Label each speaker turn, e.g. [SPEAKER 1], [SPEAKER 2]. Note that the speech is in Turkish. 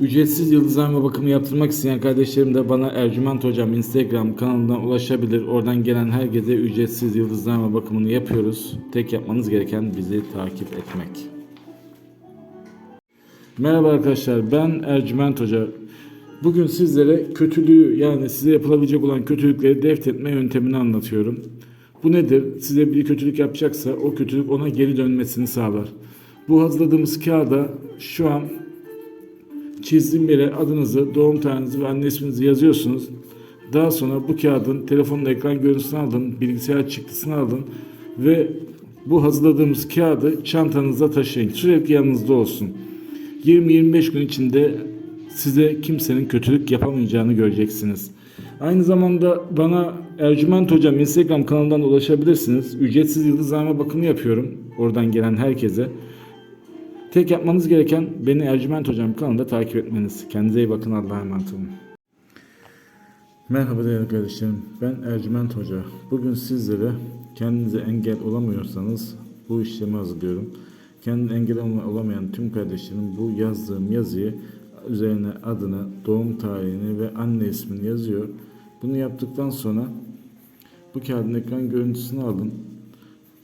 [SPEAKER 1] Ücretsiz yıldızlama bakımı yaptırmak isteyen kardeşlerim de bana Ercüment Hocam Instagram kanalından ulaşabilir. Oradan gelen herkese ücretsiz yıldızlama bakımını yapıyoruz. Tek yapmanız gereken bizi takip etmek. Merhaba arkadaşlar ben Ercüment Hoca. Bugün sizlere kötülüğü yani size yapılabilecek olan kötülükleri defnetme yöntemini anlatıyorum. Bu nedir? Size bir kötülük yapacaksa o kötülük ona geri dönmesini sağlar. Bu hazırladığımız kağıda şu an çizdiğim yere adınızı, doğum tarihinizi ve anne isminizi yazıyorsunuz. Daha sonra bu kağıdın telefonun ekran görüntüsünü alın, bilgisayar çıktısını alın ve bu hazırladığımız kağıdı çantanızda taşıyın. Sürekli yanınızda olsun. 20-25 gün içinde size kimsenin kötülük yapamayacağını göreceksiniz. Aynı zamanda bana Ercüment Hocam Instagram kanalından ulaşabilirsiniz. Ücretsiz yıldızlama bakımı yapıyorum. Oradan gelen herkese. Tek yapmanız gereken beni Ercüment Hocam kanalında takip etmeniz. Kendinize iyi bakın. Allah'a emanet olun. Merhaba değerli kardeşlerim. Ben Ercüment Hoca. Bugün sizlere kendinize engel olamıyorsanız bu işlemi hazırlıyorum. Kendine engel olamayan tüm kardeşlerim bu yazdığım yazıyı üzerine adını, doğum tarihini ve anne ismini yazıyor. Bunu yaptıktan sonra bu kağıdın ekran görüntüsünü alın.